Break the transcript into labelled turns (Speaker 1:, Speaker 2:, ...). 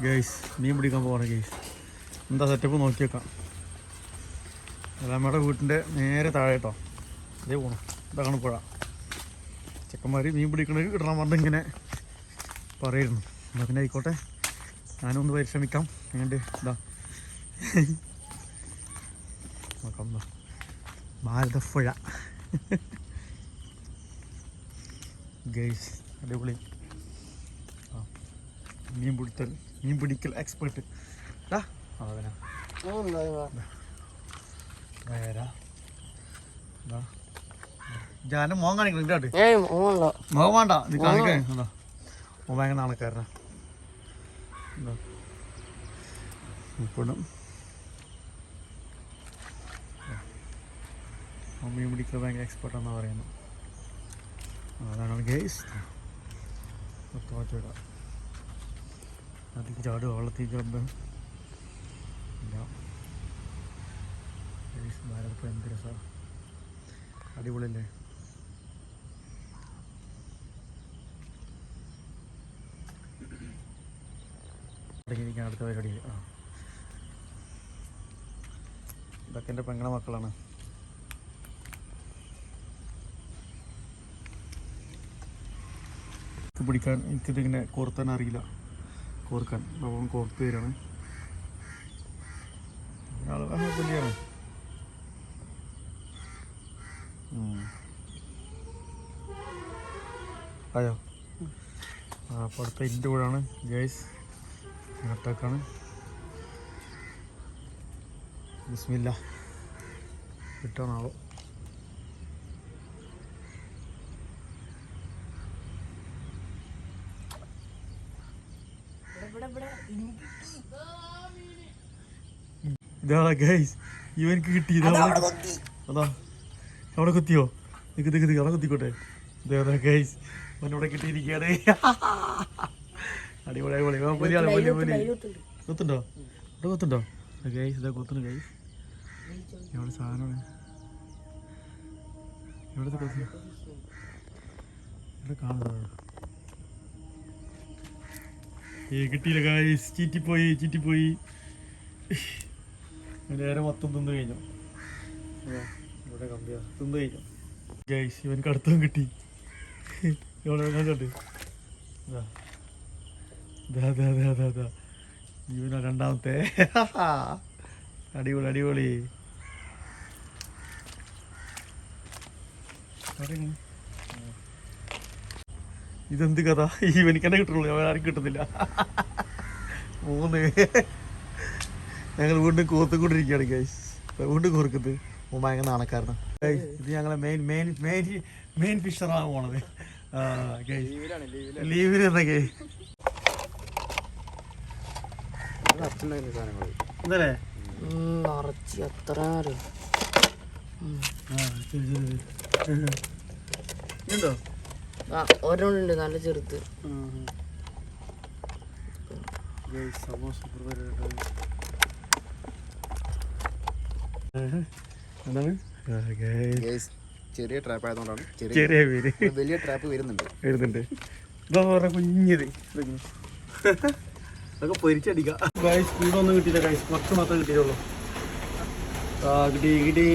Speaker 1: മീൻ പിടിക്കാൻ പോവാണ് ഗേസ് എന്താ സെറ്റപ്പ് നോക്കിയേക്കാം. നമ്മുടെ വീട്ടിന്റെ നേരെ താഴെ കേട്ടോ അതേ പോണം. ഇതാണ് പുഴ. ചെക്കന്മാർ മീൻ പിടിക്കണ ഇടണം പറഞ്ഞ് ഇങ്ങനെ പറയുന്നു. എന്നാൽ പിന്നെ ആയിക്കോട്ടെ. ഞാനൊന്ന് പരിശ്രമിക്കാം. എങ്ങനെ ഇതാ. നോക്കാം. ഭാരതപ്പുഴ ഗേസ് അടിപൊളി. മീൻ പിടിത്തൽ. മീൻ പിടിക്കൽ എക്സ്പേർട്ട്. ജാനം മോൻ കാണിക്കണം ഇങ്ങോട്ട് വേണ്ട. കാണിക്കാൻ ഭയങ്കര നാണക്കാരനാ എന്താ ഇപ്പോഴും മീൻ പിടിക്കൽ ഭയങ്കര എക്സ്പെർട്ടാണെന്നാണ് പറയുന്നത്. അതാണ് ഗേസ്? തോച്ചിട അതിൽ ചാടുക വെള്ളത്തിൽ രസമാണ് അടിപൊളിയല്ലേ? അടുത്ത പരിപാടി. ആ. ഇതൊക്കെ എന്റെ പെങ്ങളെ മക്കളാണ്. പിടിക്കാൻ എനിക്കിതിങ്ങനെ കോർത്താൻ അറിയില്ല. കോർക്കാൻ. അപ്പം കോർത്ത് തരാണ്. വലിയാണ് അയ്യോ ആ അപ്പോൾ അടുത്ത ഇന്റെ കൂടാണ്. ഗൈസ് നട്ടാക്കാണ് ബിസ്മില്ല. കിട്ടാണാവോ ഇതാ ഗൈസ് ഇവനക്ക് കിട്ടി അതാ അവിടെ കുത്തിയോ? നിക്ക് നിക്ക് നിക്ക് അവിടെ കുത്തിക്കോട്ടെ. ഇതാ ഗൈസ് അവനവിടെ കിട്ടിയിരിക്കുകയാണ്. അടിപൊളി അടിപൊളി. പുലിയാണ് പുലി വലിയ കൊത്തുണ്ടോ? ഇവിടെ കൊത്തുണ്ടോ? ഗൈസ് ഇതാ കൊത്തുന്നു ഗൈസ് എവിടെ സാധനമാണ് എവിടുത്തെ കൊത്തു ഇവിടെ കാണുന്നത്. കിട്ടിയില്ല പോയി ചീറ്റിപ്പോയി ചീറ്റിപ്പോയി. നേരെ മൊത്തം തിന്നു കഴിഞ്ഞു. ഇവിടെ കമ്പിയാ. തിന്നു കഴിഞ്ഞു. ഗൈസ് ഇവൻ കടുത്തും കിട്ടി. ഇവിടെ കണ്ടു. ഇവന രണ്ടാമത്തെ. അടിപൊളി അടിപൊളി. അതെങ്ങനെ? ഇതെന്ത് കഥ? ഈ തന്നെ കിട്ടുള്ളൂ. ഞാൻ ആരും കിട്ടുന്നില്ല. മൂന്ന്. ഞങ്ങൾ വീണ്ടും കൂത്തുകൊണ്ടിരിക്കുകയാണ് ഗൈസ് വീണ്ടും കോർക്കുന്നത് മൂ ഭയങ്കര നാണക്കാരണം ഇത് ഞങ്ങളെ മെയിൻ മെയിൻ മെയിൻ മെയിൻ ഫിഷറാണ് പോണത്. ലീവിൽ തന്നെ എന്തല്ലേ
Speaker 2: നിറച്ച് എത്ര
Speaker 1: ഉണ്ടോ
Speaker 2: ഒരെണ്ണുണ്ട് നല്ല ചെറുത്ത്
Speaker 3: ചെറിയ ട്രാപ്പ് ആയതുകൊണ്ടാണ് ചെറിയ
Speaker 1: ചെറിയ
Speaker 3: വലിയ ട്രാപ്പ് വരുന്നുണ്ട്.
Speaker 1: വരുന്നുണ്ട്. ഇതാ കുഞ്ഞത്. അതൊക്കെ പൊരിച്ചടിക്കാം. ഗൈസ് സ്പീഡൊന്നും കിട്ടിയില്ല ഗൈസ് കുറച്ച് മാത്രമേ കിട്ടിയുള്ളൂ ആ കിട്ടി കിട്ടി.